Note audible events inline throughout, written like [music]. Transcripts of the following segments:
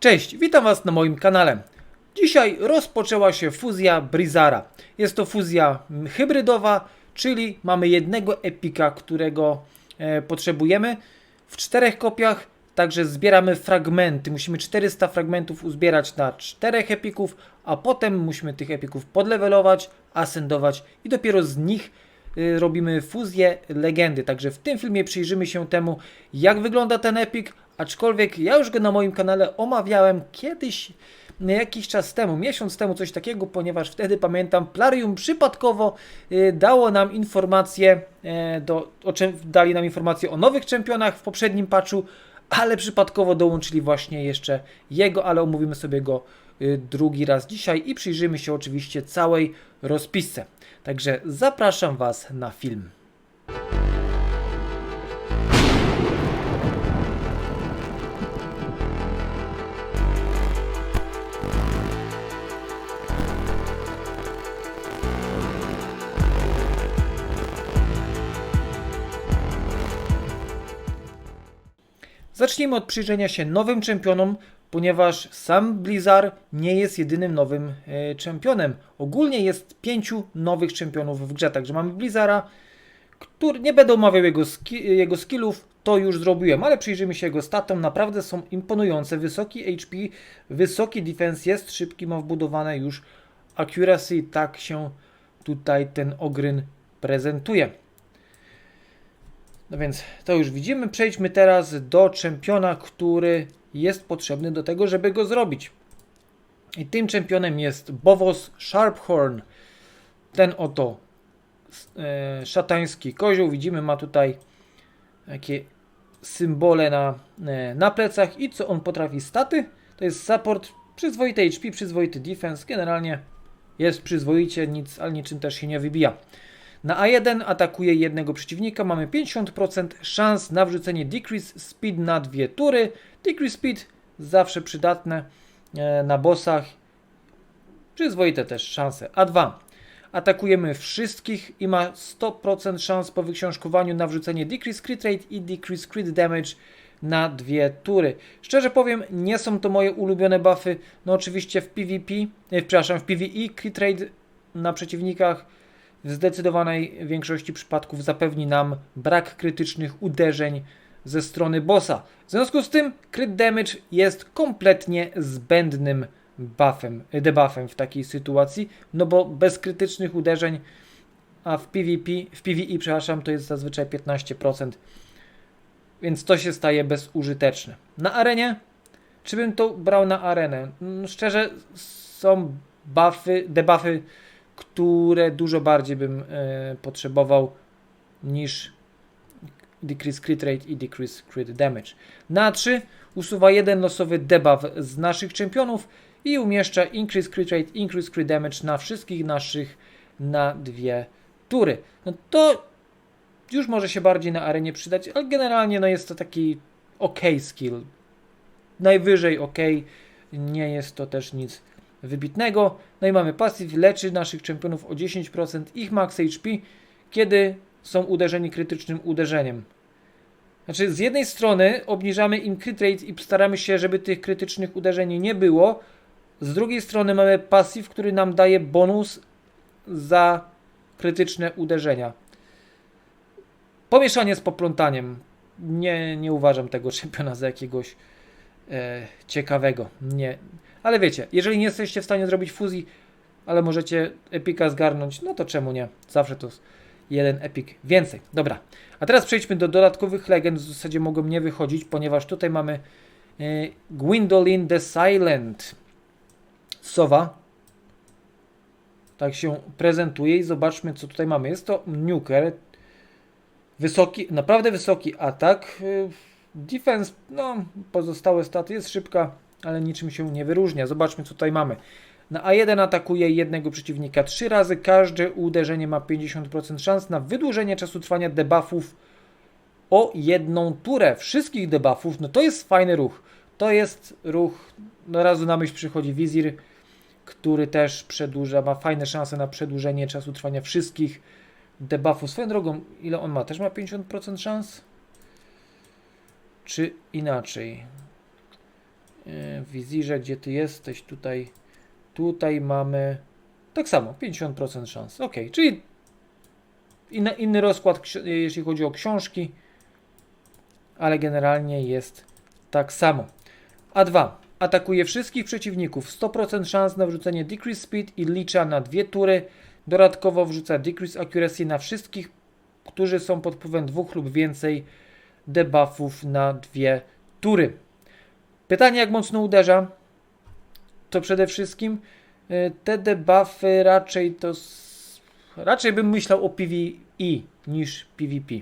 Cześć, witam Was na moim kanale. Dzisiaj rozpoczęła się fuzja Brizara. Jest to fuzja hybrydowa, czyli mamy jednego epika, którego e, potrzebujemy w czterech kopiach. Także zbieramy fragmenty. Musimy 400 fragmentów uzbierać na czterech epików, a potem musimy tych epików podlewelować, asendować i dopiero z nich y, robimy fuzję legendy. Także w tym filmie przyjrzymy się temu, jak wygląda ten epik, aczkolwiek ja już go na moim kanale omawiałem kiedyś, no, jakiś czas temu, miesiąc temu, coś takiego, ponieważ wtedy pamiętam, Plarium przypadkowo y, dało nam informację, e, do, o czym, dali nam informację o nowych czempionach w poprzednim patchu, ale przypadkowo dołączyli właśnie jeszcze jego, ale omówimy sobie go y, drugi raz dzisiaj i przyjrzymy się oczywiście całej rozpisce. Także zapraszam Was na film. Zacznijmy od przyjrzenia się nowym czempionom, ponieważ sam Blizzard nie jest jedynym nowym e, czempionem. Ogólnie jest pięciu nowych czempionów w grze, także mamy Blizzara, który nie będę omawiał jego, ski, jego skillów, to już zrobiłem, ale przyjrzyjmy się jego statom, naprawdę są imponujące. Wysoki HP, wysoki defense jest szybki, ma wbudowane już accuracy, tak się tutaj ten ogryn prezentuje. No więc to już widzimy. Przejdźmy teraz do czempiona, który jest potrzebny do tego, żeby go zrobić. I tym czempionem jest Bowos Sharphorn. Ten oto e, szatański kozioł. Widzimy, ma tutaj takie symbole na, e, na plecach. I co on potrafi? Staty. To jest support, przyzwoity HP, przyzwoity defense. Generalnie jest przyzwoicie, nic, ale niczym też się nie wybija. Na A1 atakuje jednego przeciwnika, mamy 50% szans na wrzucenie Decrease Speed na dwie tury. Decrease Speed zawsze przydatne e, na bossach. Przyzwoite też szanse. A2 atakujemy wszystkich i ma 100% szans po wyksiążkowaniu na wrzucenie Decrease Crit Rate i Decrease Crit Damage na dwie tury. Szczerze powiem, nie są to moje ulubione buffy. No oczywiście w PvP, e, przepraszam, w PvE Crit Rate na przeciwnikach w zdecydowanej większości przypadków zapewni nam brak krytycznych uderzeń ze strony bossa. W związku z tym crit damage jest kompletnie zbędnym buffem, debuffem w takiej sytuacji, no bo bez krytycznych uderzeń, a w PvP, w PvE, przepraszam, to jest zazwyczaj 15%, więc to się staje bezużyteczne. Na arenie, czy bym to brał na arenę? Mm, Szczerze, są buffy, debuffy, które dużo bardziej bym e, potrzebował niż Decrease Crit Rate i Decrease Crit Damage. Na 3 usuwa jeden losowy debuff z naszych czempionów i umieszcza Increase Crit Rate, Increase Crit Damage na wszystkich naszych na dwie tury. No to już może się bardziej na arenie przydać, ale generalnie no jest to taki ok skill. Najwyżej ok, nie jest to też nic wybitnego. No i mamy pasyw, leczy naszych czempionów o 10% ich max HP, kiedy są uderzeni krytycznym uderzeniem. Znaczy, z jednej strony obniżamy im crit rate i staramy się, żeby tych krytycznych uderzeń nie było. Z drugiej strony mamy pasyw, który nam daje bonus za krytyczne uderzenia. Pomieszanie z poplątaniem. Nie, nie uważam tego [laughs] czempiona za jakiegoś e, ciekawego. Nie, ale wiecie, jeżeli nie jesteście w stanie zrobić fuzji, ale możecie epika zgarnąć, no to czemu nie? Zawsze to jeden epik więcej. Dobra, a teraz przejdźmy do dodatkowych legend. W zasadzie mogą nie wychodzić, ponieważ tutaj mamy e, Gwendolyn the Silent. Sowa. Tak się prezentuje i zobaczmy co tutaj mamy. Jest to Nuker. Wysoki, naprawdę wysoki atak. E, defense, no pozostałe staty jest szybka ale niczym się nie wyróżnia. Zobaczmy, co tutaj mamy. Na A1 atakuje jednego przeciwnika 3 razy. Każde uderzenie ma 50% szans na wydłużenie czasu trwania debuffów o jedną turę. Wszystkich debuffów, no to jest fajny ruch. To jest ruch, no razu na myśl przychodzi Wizir, który też przedłuża, ma fajne szanse na przedłużenie czasu trwania wszystkich debuffów. Swoją drogą, ile on ma? Też ma 50% szans? Czy inaczej? W wizirze, gdzie ty jesteś, tutaj, tutaj mamy tak samo, 50% szans. Ok, czyli inny, inny rozkład, jeśli chodzi o książki, ale generalnie jest tak samo. A2. Atakuje wszystkich przeciwników. 100% szans na wrzucenie Decrease Speed i licza na dwie tury. Dodatkowo wrzuca Decrease Accuracy na wszystkich, którzy są pod wpływem dwóch lub więcej debuffów na dwie tury. Pytanie, jak mocno uderza? To przede wszystkim y, te debuffy raczej to. Raczej bym myślał o PvE niż PvP.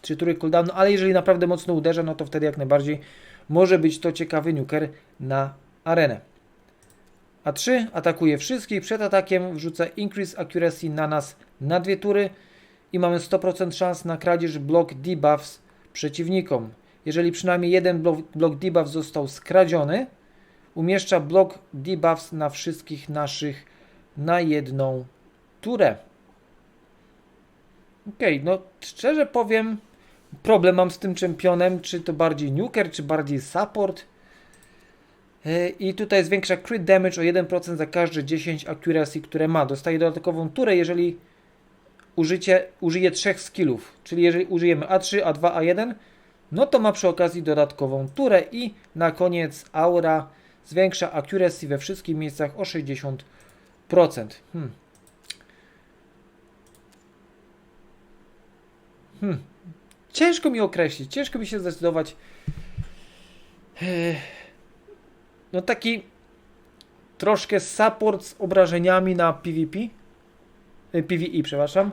Trzy tury cooldownu, ale jeżeli naprawdę mocno uderza, no to wtedy jak najbardziej może być to ciekawy nuker na arenę. A3 atakuje wszystkich. Przed atakiem wrzuca Increase Accuracy na nas na dwie tury i mamy 100% szans na kradzież block debuffs przeciwnikom. Jeżeli przynajmniej jeden blok, blok debuff został skradziony, umieszcza blok debuffs na wszystkich naszych na jedną turę. Okej, no szczerze powiem, problem mam z tym czempionem, czy to bardziej nuker, czy bardziej support. Yy, I tutaj zwiększa crit damage o 1% za każde 10 accuracy, które ma. Dostaje dodatkową turę, jeżeli użycie, użyje trzech skillów. Czyli jeżeli użyjemy A3, A2, A1, no to ma przy okazji dodatkową turę. I na koniec aura zwiększa accuracy we wszystkich miejscach o 60%. Hmm. Hmm. Ciężko mi określić, ciężko mi się zdecydować. No taki troszkę support z obrażeniami na PvP. PvE, przepraszam.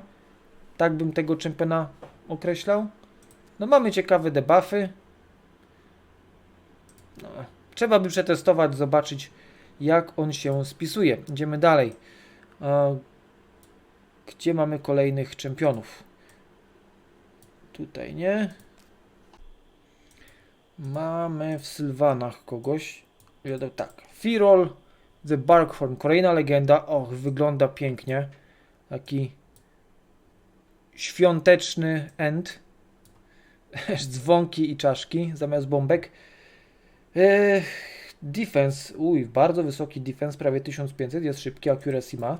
Tak bym tego czempiona określał. No mamy ciekawe debuffy. No, trzeba by przetestować, zobaczyć jak on się spisuje. Idziemy dalej. Gdzie mamy kolejnych czempionów? Tutaj nie. Mamy w Sylwanach kogoś. Wiadomo, tak. Firol, The Barkhorn, kolejna legenda. Och, wygląda pięknie. Taki świąteczny end. [laughs] Dzwonki i czaszki zamiast bombek. Ech, defense, uj, bardzo wysoki defense, prawie 1500, jest szybki, accuracy ma.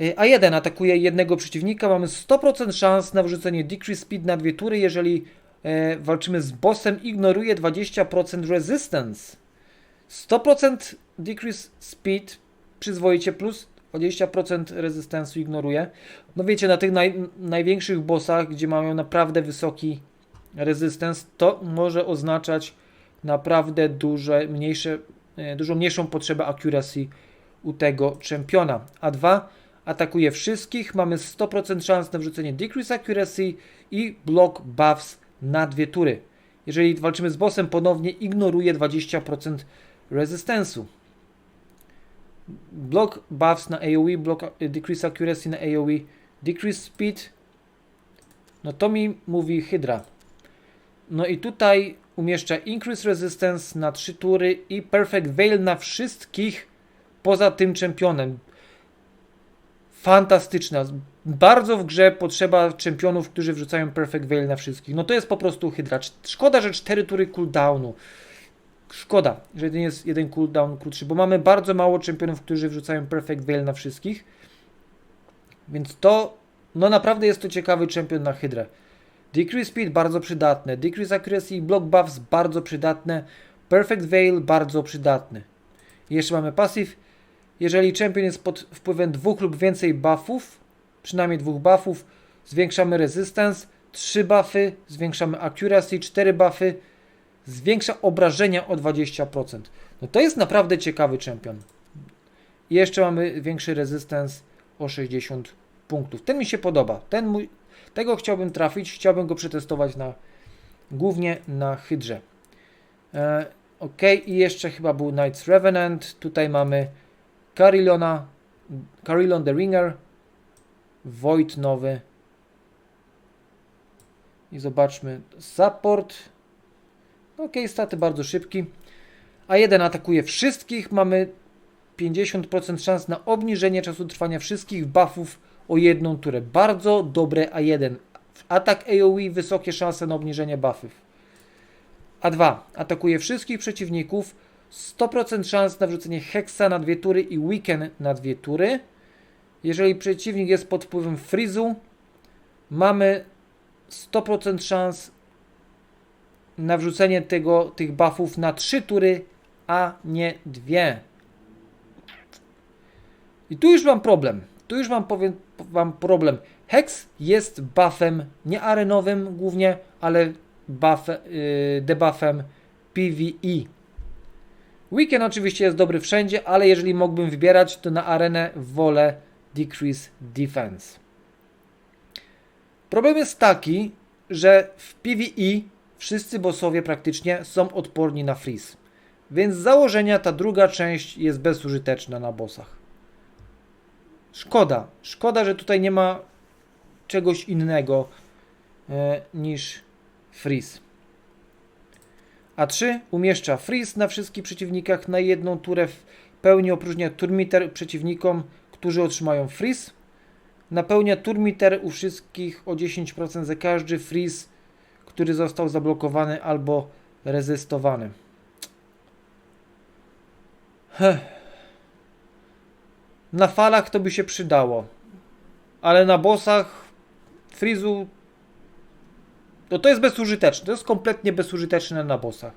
E, A1 atakuje jednego przeciwnika, mamy 100% szans na wrzucenie decrease speed na dwie tury, jeżeli e, walczymy z bossem, ignoruje 20% resistance. 100% decrease speed, przyzwoicie plus 20% rezystensu ignoruje. No wiecie, na tych naj, największych bossach, gdzie mają naprawdę wysoki resistance, to może oznaczać naprawdę duże, mniejsze, e, dużo mniejszą potrzebę accuracy u tego czempiona. A2 atakuje wszystkich, mamy 100% szans na wrzucenie decrease accuracy i block buffs na dwie tury. Jeżeli walczymy z bossem, ponownie ignoruje 20% rezystensu. Block buffs na AoE, block, e, decrease accuracy na AoE, decrease speed. No to mi mówi Hydra. No i tutaj umieszcza increase resistance na 3 tury i perfect veil na wszystkich poza tym czempionem. Fantastyczna. Bardzo w grze potrzeba czempionów, którzy wrzucają perfect veil na wszystkich. No to jest po prostu Hydra. Szkoda, że 4 tury cooldownu. Szkoda, że jeden jest jeden cooldown krótszy, bo mamy bardzo mało czempionów, którzy wrzucają perfect veil na wszystkich. Więc to, no naprawdę jest to ciekawy czempion na Hydrę. Decrease speed bardzo przydatne, decrease accuracy block buffs bardzo przydatne, perfect veil bardzo przydatny. I jeszcze mamy passive. Jeżeli champion jest pod wpływem dwóch lub więcej buffów, przynajmniej dwóch buffów, zwiększamy resistance, 3 buffy, zwiększamy accuracy, 4 buffy, zwiększa obrażenia o 20%. No to jest naprawdę ciekawy champion. I jeszcze mamy większy resistance o 60 punktów. Ten mi się podoba. Ten mój, tego chciałbym trafić, chciałbym go przetestować na głównie na Hydrze. E, ok, i jeszcze chyba był Knights Revenant. Tutaj mamy Carillona, Carillon the Ringer, Void nowy. I zobaczmy support. Ok, staty bardzo szybki. A1 atakuje wszystkich. Mamy 50% szans na obniżenie czasu trwania wszystkich buffów o jedną turę. Bardzo dobre A1. Atak AoE, wysokie szanse na obniżenie buffów. A2. Atakuje wszystkich przeciwników. 100% szans na wrzucenie Hexa na dwie tury i Weekend na dwie tury. Jeżeli przeciwnik jest pod wpływem Freezu, mamy 100% szans na wrzucenie tego, tych buffów na 3 tury, a nie dwie. I tu już mam problem. Tu już mam powiem wam problem. Hex jest buffem nie arenowym głównie, ale buff, yy, debuffem PvE. Weekend oczywiście jest dobry wszędzie, ale jeżeli mógłbym wybierać, to na arenę wolę Decrease Defense. Problem jest taki, że w PvE wszyscy bossowie praktycznie są odporni na freeze. Więc z założenia ta druga część jest bezużyteczna na bossach. Szkoda. Szkoda, że tutaj nie ma czegoś innego e, niż freeze. A3 umieszcza freeze na wszystkich przeciwnikach na jedną turę w pełni opróżnia turmiter przeciwnikom, którzy otrzymają freeze. Napełnia turmiter u wszystkich o 10% za każdy freeze, który został zablokowany albo rezystowany. Heh. Na falach to by się przydało. Ale na bossach Frizu to to jest bezużyteczne. To jest kompletnie bezużyteczne na bossach.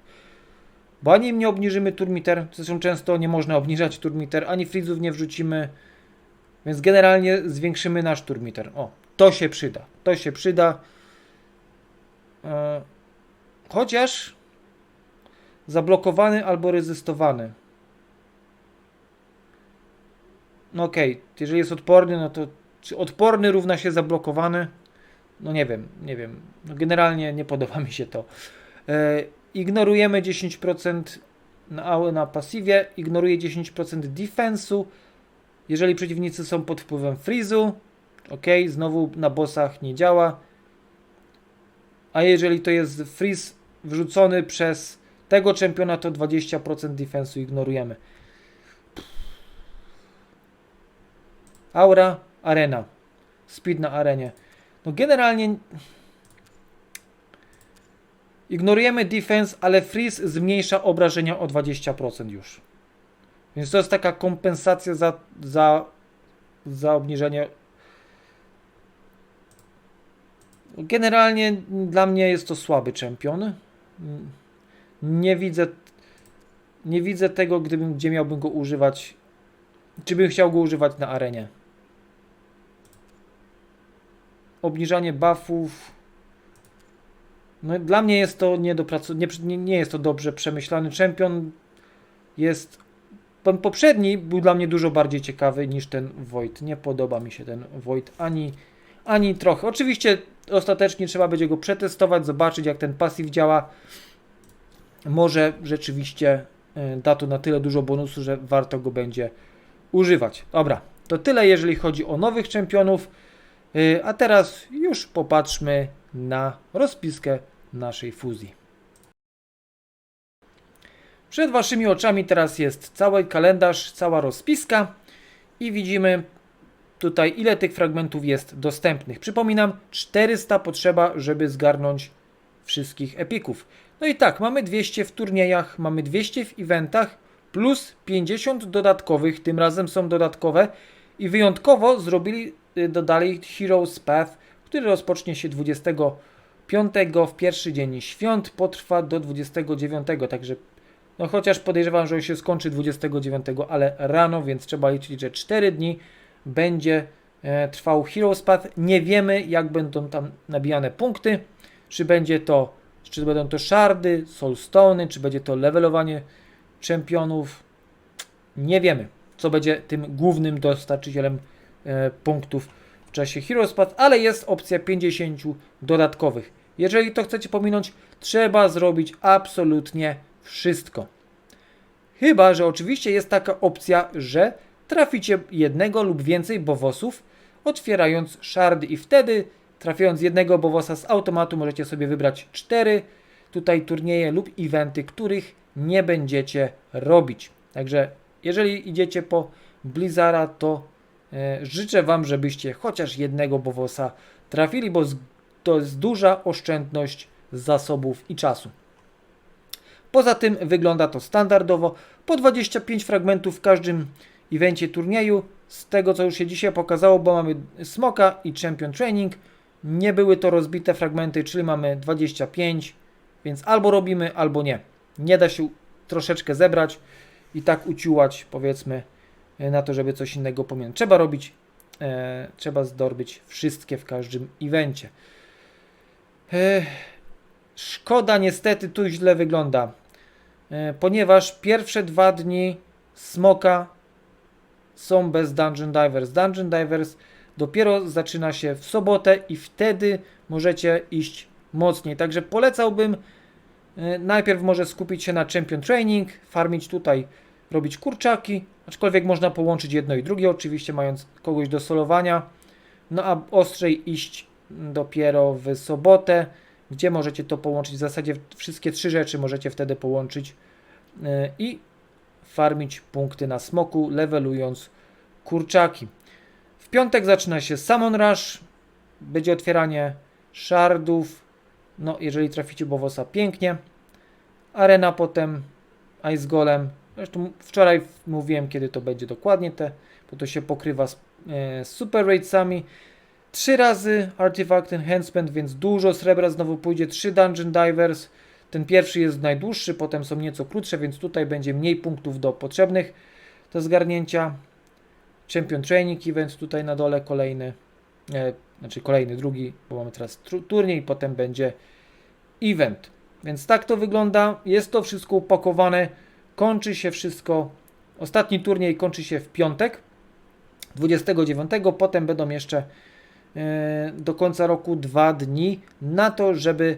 Bo ani im nie obniżymy turmiter, zresztą często nie można obniżać turmiter, ani frizów nie wrzucimy. Więc generalnie zwiększymy nasz turmiter. O, to się przyda. To się przyda. E, chociaż zablokowany albo rezystowany. No okej, okay. jeżeli jest odporny, no to czy odporny równa się zablokowany? No nie wiem, nie wiem. No generalnie nie podoba mi się to. E, ignorujemy 10% na, na pasywie, ignoruje 10% defensu. Jeżeli przeciwnicy są pod wpływem freezu, ok, znowu na bossach nie działa. A jeżeli to jest freeze wrzucony przez tego czempiona, to 20% defensu ignorujemy. Aura, arena. Speed na arenie. No generalnie ignorujemy defense, ale freeze zmniejsza obrażenia o 20% już. Więc to jest taka kompensacja za, za, za obniżenie. Generalnie dla mnie jest to słaby czempion. Nie widzę nie widzę tego, gdybym, gdzie miałbym go używać. Czy bym chciał go używać na arenie obniżanie buffów. No, dla mnie jest to nie, nie, jest to dobrze przemyślany czempion. Jest ten poprzedni był dla mnie dużo bardziej ciekawy niż ten Void. Nie podoba mi się ten Void ani, ani trochę. Oczywiście ostatecznie trzeba będzie go przetestować, zobaczyć jak ten pasyw działa. Może rzeczywiście e, da to na tyle dużo bonusu, że warto go będzie używać. Dobra, to tyle jeżeli chodzi o nowych czempionów. Y, a teraz już popatrzmy na rozpiskę naszej fuzji. Przed Waszymi oczami teraz jest cały kalendarz, cała rozpiska i widzimy tutaj ile tych fragmentów jest dostępnych. Przypominam, 400 potrzeba, żeby zgarnąć wszystkich epików. No i tak, mamy 200 w turniejach, mamy 200 w eventach, plus 50 dodatkowych, tym razem są dodatkowe i wyjątkowo zrobili Y, dodali Heroes Path, który rozpocznie się 25 w pierwszy dzień świąt, potrwa do 29, także no chociaż podejrzewam, że się skończy 29, ale rano, więc trzeba liczyć, że 4 dni będzie e, trwał Heroes Path. Nie wiemy, jak będą tam nabijane punkty, czy będzie to, czy będą to shardy, soulstony, czy będzie to levelowanie czempionów. Nie wiemy, co będzie tym głównym dostarczycielem E, punktów w czasie Heroes Path, ale jest opcja 50 dodatkowych. Jeżeli to chcecie pominąć, trzeba zrobić absolutnie wszystko. Chyba, że oczywiście jest taka opcja, że traficie jednego lub więcej bowosów, otwierając shardy i wtedy trafiając jednego bowosa z automatu możecie sobie wybrać cztery tutaj turnieje lub eventy, których nie będziecie robić. Także jeżeli idziecie po Blizzara, to E, życzę Wam, żebyście chociaż jednego bowosa trafili, bo to jest duża oszczędność zasobów i czasu. Poza tym wygląda to standardowo, po 25 fragmentów w każdym evencie turnieju, z tego co już się dzisiaj pokazało, bo mamy Smoka i Champion Training, nie były to rozbite fragmenty, czyli mamy 25, więc albo robimy, albo nie. Nie da się troszeczkę zebrać i tak uciułać, powiedzmy, e, na to, żeby coś innego pominąć. Trzeba robić, e, trzeba zdorbyć wszystkie w każdym evencie. E, szkoda, niestety, tu źle wygląda, e, ponieważ pierwsze dwa dni Smoka są bez Dungeon Divers. Dungeon Divers dopiero zaczyna się w sobotę i wtedy możecie iść mocniej. Także polecałbym e, najpierw może skupić się na Champion Training, farmić tutaj, robić kurczaki, aczkolwiek można połączyć jedno i drugie, oczywiście mając kogoś do solowania. No a ostrzej iść dopiero w sobotę, gdzie możecie to połączyć. W zasadzie wszystkie trzy rzeczy możecie wtedy połączyć e, i farmić punkty na smoku, levelując kurczaki. W piątek zaczyna się Summon Rush, będzie otwieranie shardów, no jeżeli traficie Bowosa pięknie, Arena potem, Ice Golem, zresztą wczoraj mówiłem kiedy to będzie dokładnie te, bo to się pokrywa z, e, z Super Raidсami. Trzy razy Artifact Enhancement, więc dużo srebra znowu pójdzie, trzy Dungeon Divers, ten pierwszy jest najdłuższy, potem są nieco krótsze, więc tutaj będzie mniej punktów do potrzebnych do zgarnięcia. Champion Training Event tutaj na dole kolejny, e, znaczy kolejny, drugi, bo mamy teraz turniej, potem będzie event. Więc tak to wygląda, jest to wszystko upakowane, kończy się wszystko, ostatni turniej kończy się w piątek, 29, potem będą jeszcze e, do końca roku dwa dni na to, żeby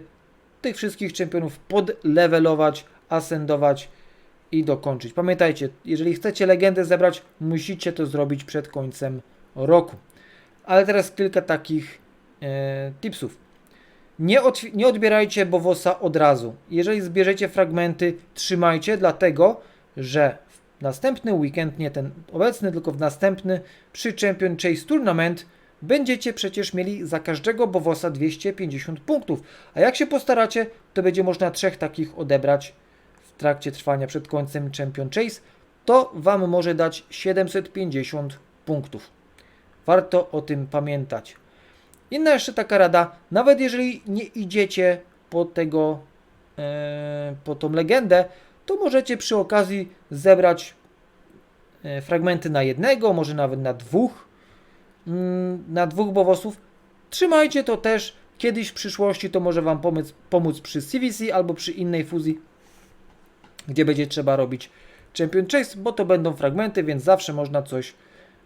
tych wszystkich czempionów podlevelować, asendować i dokończyć. Pamiętajcie, jeżeli chcecie legendę zebrać, musicie to zrobić przed końcem roku. Ale teraz kilka takich e, tipsów. Nie, otw- nie odbierajcie Bowosa od razu. Jeżeli zbierzecie fragmenty, trzymajcie, dlatego że w następny weekend, nie ten obecny, tylko w następny, przy Champion Chase Tournament będziecie przecież mieli za każdego Bowosa 250 punktów. A jak się postaracie, to będzie można trzech takich odebrać w trakcie trwania przed końcem Champion Chase. To Wam może dać 750 punktów. Warto o tym pamiętać. Inna jeszcze taka rada, nawet jeżeli nie idziecie po tego, e, po tą legendę, to możecie przy okazji zebrać e, fragmenty na jednego, może nawet na dwóch, mm, na dwóch bowosów. Trzymajcie to też, kiedyś w przyszłości to może Wam pomóc, pomóc przy CVC albo przy innej fuzji, gdzie będzie trzeba robić Champion Chase, bo to będą fragmenty, więc zawsze można coś,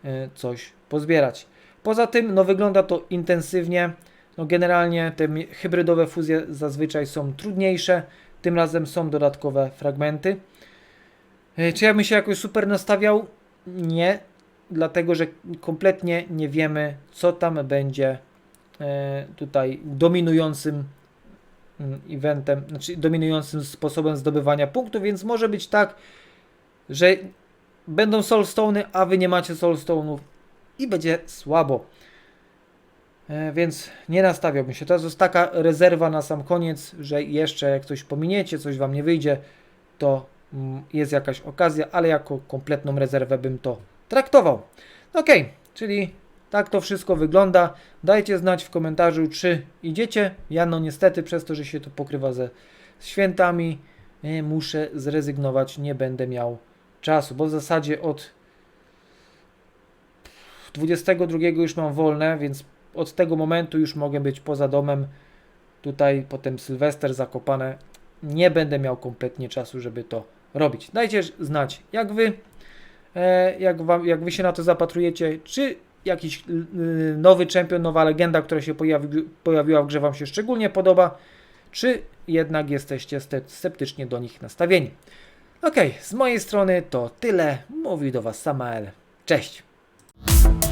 e, coś pozbierać. Poza tym, no wygląda to intensywnie. No generalnie te hybrydowe fuzje zazwyczaj są trudniejsze. Tym razem są dodatkowe fragmenty. E, Czy ja bym się jakoś super nastawiał? Nie, dlatego że kompletnie nie wiemy, co tam będzie e, tutaj dominującym mm, eventem, znaczy dominującym sposobem zdobywania punktów, więc może być tak, że będą soulstone'y, a wy nie macie soulstone'ów i będzie słabo. E, Więc nie nastawiałbym się. To jest taka rezerwa na sam koniec, że jeszcze jak coś pominiecie, coś wam nie wyjdzie, to mm, jest jakaś okazja, ale jako kompletną rezerwę bym to traktował. Ok, czyli tak to wszystko wygląda. Dajcie znać w komentarzu, czy idziecie. Ja no niestety przez to, że się to pokrywa ze świętami, e, muszę zrezygnować, nie będę miał czasu, bo w zasadzie od 22 już mam wolne, więc od tego momentu już mogę być poza domem. Tutaj potem Sylwester zakopane. Nie będę miał kompletnie czasu, żeby to robić. Dajcie znać, jak wy, e, jak, wam, jak wy się na to zapatrujecie, czy jakiś y, nowy czempion, nowa legenda, która się pojawi, pojawiła w grze wam się szczególnie podoba, czy jednak jesteście ste- sceptycznie do nich nastawieni. Ok, z mojej strony to tyle. Mówi do was Samael. Cześć. Thank you